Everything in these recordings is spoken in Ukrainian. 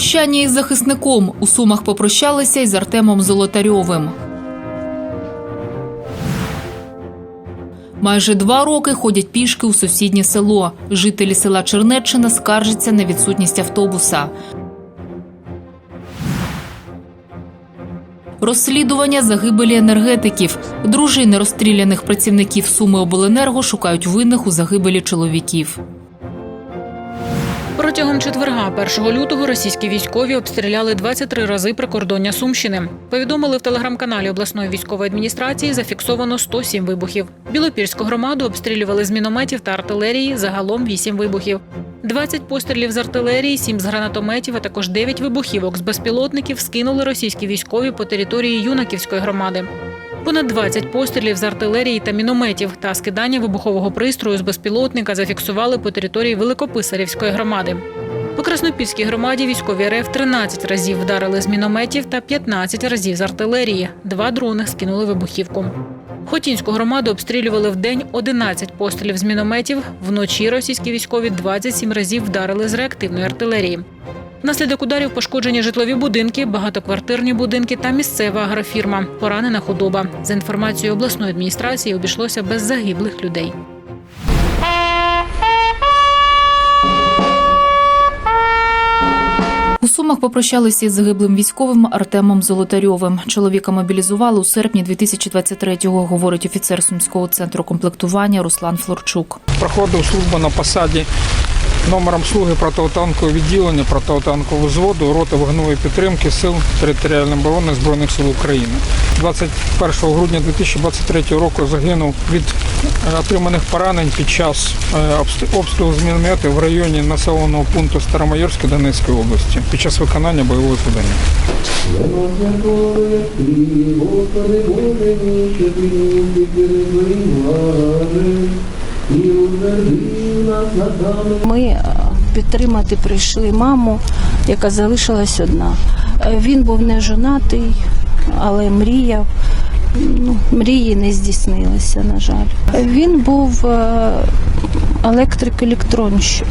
Прощання із захисником у Сумах попрощалися із Артемом Золотарьовим. Майже два роки ходять пішки у сусіднє село. Жителі села Чернеччина скаржаться на відсутність автобуса. Розслідування загибелі енергетиків. Дружини розстріляних працівників Суми Обленерго шукають винних у загибелі чоловіків. Протягом четверга, 1 лютого, російські військові обстріляли 23 рази прикордоння Сумщини. Повідомили в телеграм-каналі обласної військової адміністрації. Зафіксовано 107 вибухів. Білопільську громаду обстрілювали з мінометів та артилерії. Загалом 8 вибухів. 20 пострілів з артилерії, 7 з гранатометів, а також 9 вибухівок з безпілотників скинули російські військові по території Юнаківської громади. Понад 20 пострілів з артилерії та мінометів та скидання вибухового пристрою з безпілотника зафіксували по території Великописарівської громади. По Краснопільській громаді військові РФ 13 разів вдарили з мінометів та 15 разів з артилерії. Два дрони скинули вибухівку. Хотінську громаду обстрілювали в день 11 пострілів з мінометів. Вночі російські військові 27 разів вдарили з реактивної артилерії. Внаслідок ударів пошкоджені житлові будинки, багатоквартирні будинки та місцева агрофірма. Поранена худоба. За інформацією обласної адміністрації, обійшлося без загиблих людей. У Сумах попрощалися із загиблим військовим Артемом Золотарьовим. Чоловіка мобілізували у серпні 2023-го, говорить офіцер сумського центру комплектування Руслан Флорчук. проходив службу на посаді номером слуги протитанкового відділення протитанкового взводу роти вогневої підтримки сил територіальної оборони Збройних сил України. 21 грудня 2023 року загинув від е, отриманих поранень під час е, обстрілу з мінометів в районі населеного пункту Старомайорське Донецької області під час виконання бойового завдання. Ми е, підтримати прийшли маму, яка залишилась одна. Е, Він був не жонатий, але мріяв. Ну, мрії не здійснилися, на жаль. Він був е, електрик-електронщик.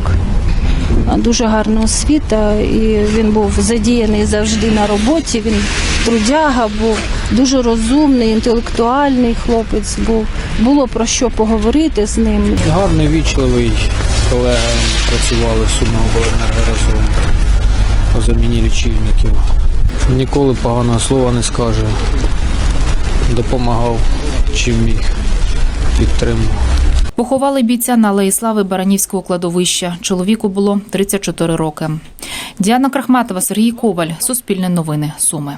Дуже гарна освіта, і він був задіяний завжди на роботі. Він трудяга був, дуже розумний, інтелектуальний хлопець був. Було про що поговорити з ним. Гарний, вічливий з працювали в Сумах разом по заміні лічильників. Ніколи поганого слова не скаже. Допомагав чим міг, підтримував. Поховали бійця на Алеї Баранівського кладовища. Чоловіку було 34 роки. Діана Крахматова, Сергій Коваль. Суспільне новини. Суми.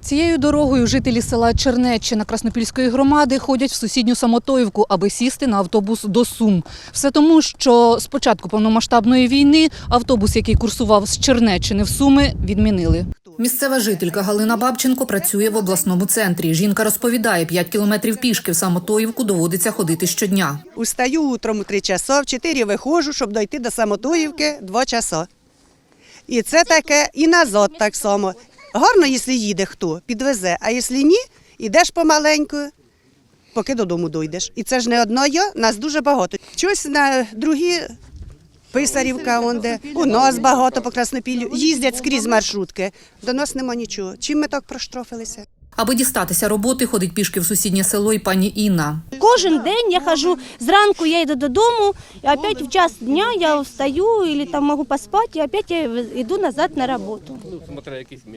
Цією дорогою жителі села Чернеччина Краснопільської громади ходять в сусідню Самотоївку, аби сісти на автобус до Сум. Все тому, що з початку повномасштабної війни автобус, який курсував з Чернеччини в Суми, відмінили. Місцева жителька Галина Бабченко працює в обласному центрі. Жінка розповідає, 5 кілометрів пішки в Самотоївку доводиться ходити щодня. Устаю утром у 3 часа, в 4 виходжу, щоб дойти до Самотоївки 2 часа. І це таке, і назад так само. Гарно, якщо їде хто, підвезе, а якщо ні, йдеш помаленьку, поки додому дойдеш. І це ж не одно я, нас дуже багато. Щось на другі Писарівка, он де. у нас багато по Краснопіллю. Їздять скрізь маршрутки. До нас нема нічого. Чим ми так проштрафилися? Аби дістатися роботи, ходить пішки в сусіднє село і пані Інна. Кожен день я хожу, зранку я йду додому, і опять в час дня я встаю, або там можу поспати, і опять я йду назад на роботу.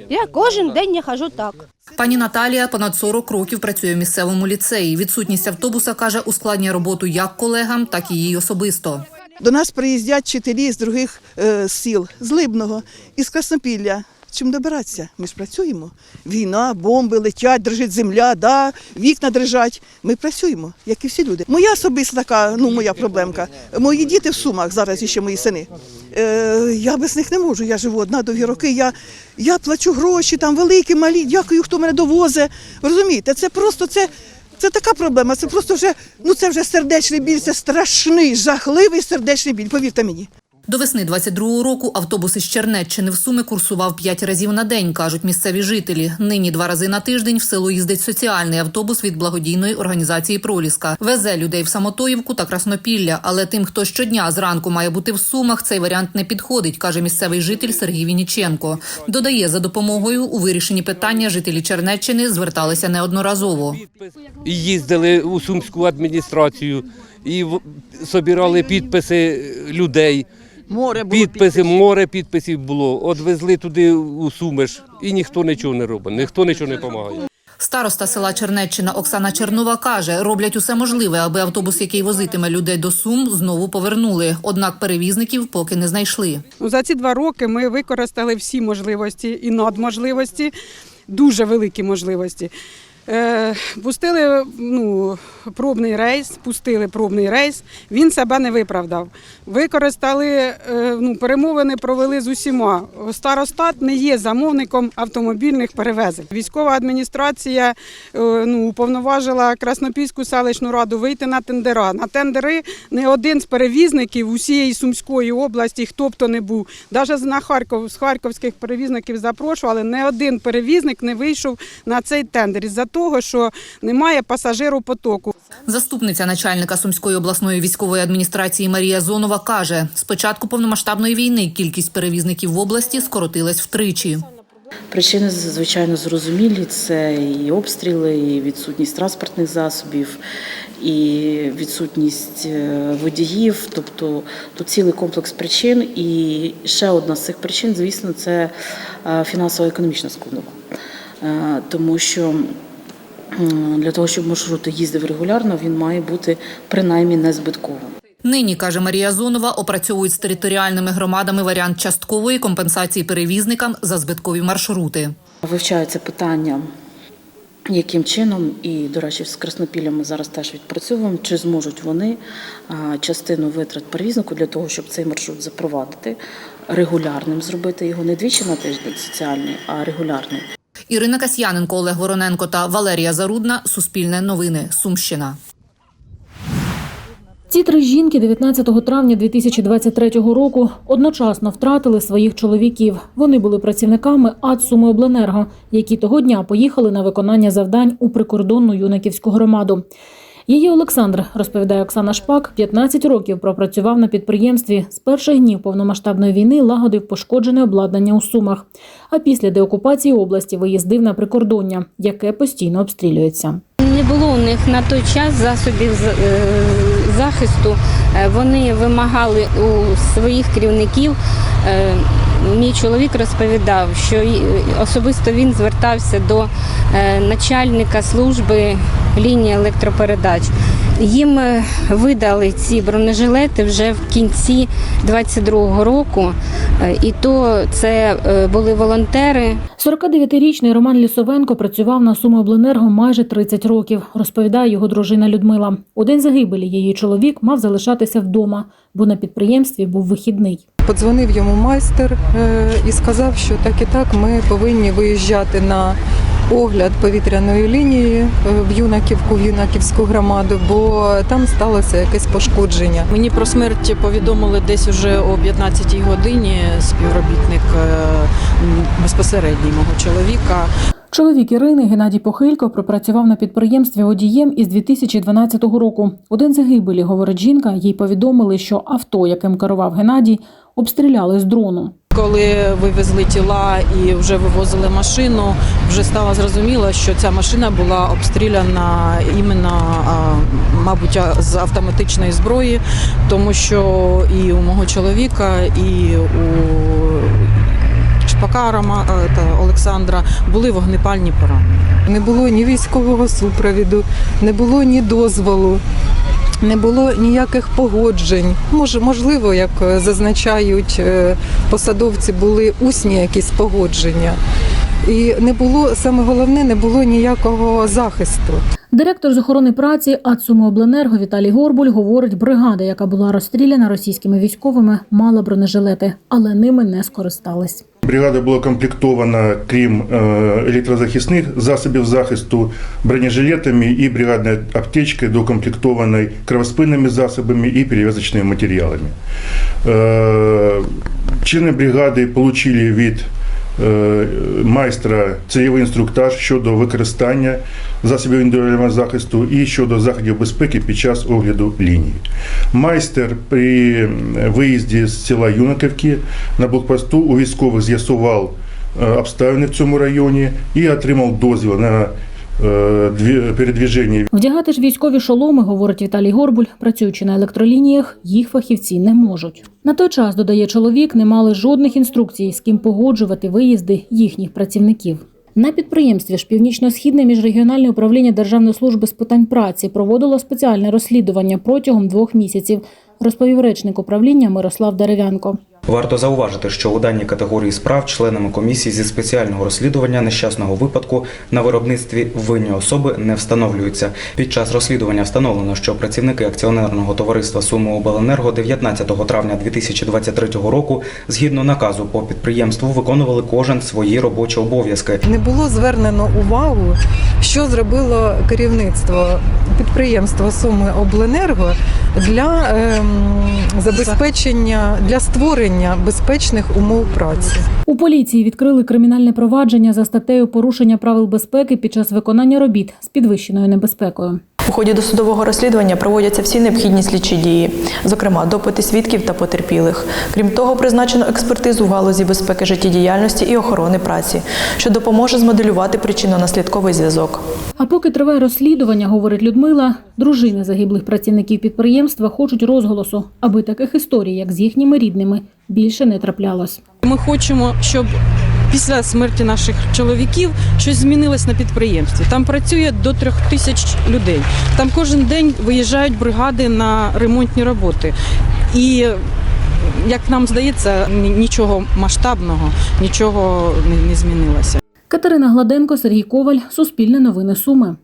Я кожен день я хожу так. Пані Наталія понад 40 років працює в місцевому ліцеї. Відсутність автобуса каже, ускладнює роботу як колегам, так і їй особисто. До нас приїздять вчителі з других е, сіл, з Либного, із Краснопілля. Чим добиратися? Ми ж працюємо. Війна, бомби летять, дрижить земля, да, вікна дрижать. Ми працюємо, як і всі люди. Моя особиста така, ну моя проблемка. Мої діти в сумах зараз іще мої сини. Е, я без них не можу. Я живу одна довгі роки. Я, я плачу гроші, там великі, малі. Дякую, хто мене довозить. Розумієте, це просто це. Це така проблема. Це просто вже ну це вже сердечний біль, це страшний, жахливий сердечний біль. Повірте мені. До весни 22-го року автобус із Чернеччини в Суми курсував п'ять разів на день, кажуть місцеві жителі. Нині два рази на тиждень в село їздить соціальний автобус від благодійної організації Проліска. Везе людей в Самотоївку та Краснопілля. Але тим, хто щодня зранку має бути в Сумах, цей варіант не підходить, каже місцевий житель Сергій Вініченко. Додає, за допомогою у вирішенні питання жителі Чернеччини зверталися неодноразово. їздили у сумську адміністрацію і собирали підписи людей. Море було Підписи, море підписів було. Одвезли туди у Сумиш, і ніхто нічого не робить, ніхто нічого не допомагає. Староста села Чернеччина Оксана Чернова каже, роблять усе можливе, аби автобус, який возитиме людей до Сум, знову повернули. Однак перевізників поки не знайшли. Ну, За ці два роки ми використали всі можливості і надможливості, дуже великі можливості. Е, пустили ну, пробний рейс, пустили пробний рейс, він себе не виправдав. Використали, е, ну, перемовини провели з усіма. Старостат не є замовником автомобільних перевезень. Військова адміністрація е, ну, уповноважила Краснопільську селищну раду вийти на тендера. На тендери не один з перевізників усієї Сумської області, хто б то не був, навіть на Харків, з харківських перевізників запрошували, не один перевізник не вийшов на цей тендер того, що немає пасажиропотоку. Заступниця начальника Сумської обласної військової адміністрації Марія Зонова каже, з початку повномасштабної війни кількість перевізників в області скоротилась втричі. Причини звичайно зрозумілі: це і обстріли, і відсутність транспортних засобів, і відсутність е, водіїв. Тобто тут цілий комплекс причин. І ще одна з цих причин, звісно, це е, фінансово-економічна складова. Е, Тому що для того, щоб маршрут їздив регулярно, він має бути принаймні незбитковим. Нині, каже Марія Зонова, опрацьовують з територіальними громадами варіант часткової компенсації перевізникам за збиткові маршрути. Вивчається питання, яким чином, і, до речі, з Краснопіллям ми зараз теж відпрацьовуємо, чи зможуть вони частину витрат перевізнику для того, щоб цей маршрут запровадити, регулярним зробити його не двічі на тиждень соціальний, а регулярний. Ірина Касьяненко, Олег Вороненко та Валерія Зарудна. Суспільне новини. Сумщина. Ці три жінки 19 травня 2023 року одночасно втратили своїх чоловіків. Вони були працівниками АД «Сумиобленерго», які того дня поїхали на виконання завдань у прикордонну юнаківську громаду. Її Олександр, розповідає Оксана Шпак, 15 років пропрацював на підприємстві. З перших днів повномасштабної війни лагодив пошкоджене обладнання у Сумах. А після деокупації області виїздив на прикордоння, яке постійно обстрілюється. Не було у них на той час засобів е, захисту. Е, Вони вимагали у своїх керівників. е, Мій чоловік розповідав, що особисто він звертався до начальника служби лінії електропередач. Їм е, видали ці бронежилети вже в кінці 22-го року, Е, і то це е, були волонтери. 49-річний Роман Лісовенко працював на Сумиобленерго майже 30 років, розповідає його дружина Людмила. У день загибелі її чоловік мав залишатися вдома, бо на підприємстві був вихідний. Подзвонив йому майстер і сказав, що так і так ми повинні виїжджати на огляд повітряної лінії е, в Юнаківку, в Юнаківську громаду, бо там сталося якесь пошкодження. Мені про смерть повідомили десь уже о 15-й годині співробітник е, безпосередній мого чоловіка. Чоловік Ірини Геннадій Похилько пропрацював на підприємстві водієм із 2012 року. У день загибелі, говорить жінка, їй повідомили, що авто, яким керував Геннадій, обстріляли з дрону. Коли вивезли тіла і вже вивозили машину, вже стало зрозуміло, що ця машина була обстріляна іменно, мабуть, з автоматичної зброї, тому що і у мого чоловіка, і у Шпака Рома, е, та Олександра були вогнепальні поранення. Не було ні військового супровіду, не було ні дозволу. Не було ніяких погоджень. Може, можливо, як е, зазначають е, посадовці, були усні якісь погодження. І не було саме головне, не було ніякого захисту. Директор з охорони праці АД «Сумиобленерго» Віталій Горбуль говорить, бригада, яка була розстріляна російськими військовими, мала бронежилети, але ними не скористались. Бригада була комплектована, крім електрозахисних засобів захисту, бронежилетами і бригадною аптечкою, докомплектованої кровоспинними засобами і перев'язочними матеріалами. Чини Члени бригади отримали від майстра цільовий інструктаж щодо використання засобів індивідуального захисту і щодо заходів безпеки під час огляду лінії. Майстер при виїзді з села Юнаківки на блокпосту у військових з'ясував е, обставини в цьому районі і отримав дозвіл на е, передвіження Вдягати ж військові шоломи, говорить Віталій Горбуль, працюючи на електролініях, їх фахівці не можуть. На той час, додає чоловік, не мали жодних інструкцій, з ким погоджувати виїзди їхніх працівників. На підприємстві ж Північно-Східне міжрегіональне управління Державної служби з питань праці проводило спеціальне розслідування протягом двох місяців, розповів речник управління Мирослав Дерев'янко. Варто зауважити, що у даній категорії справ членами комісії зі спеціального розслідування нещасного випадку на виробництві винні особи не встановлюються. Під час розслідування встановлено, що працівники акціонерного товариства «Сумиобленерго» 19 травня 2023 року згідно наказу по підприємству виконували кожен свої робочі обов'язки. Не було звернено увагу, що зробило керівництво підприємства Суми Обленерго для ем, забезпечення для створення безпечних умов праці. У поліції відкрили кримінальне провадження за статтею порушення правил безпеки під час виконання робіт з підвищеною небезпекою. У ході досудового розслідування проводяться всі необхідні слідчі дії, зокрема допити свідків та потерпілих. Крім того, призначено експертизу в галузі безпеки життєдіяльності і охорони праці, що допоможе змоделювати причинно-наслідковий зв'язок. А поки триває розслідування, говорить Людмила, дружини загиблих працівників підприємства хочуть розголосу, аби таких історій, як з їхніми рідними, більше не траплялось. Ми хочемо, щоб після смерті наших чоловіків щось змінилось на підприємстві. Там працює до трьох тисяч людей. Там кожен день виїжджають бригади на ремонтні роботи. І як нам здається, нічого масштабного, нічого не- змінилося. Катерина Гладенко, Сергій Коваль, Суспільне новини Суми.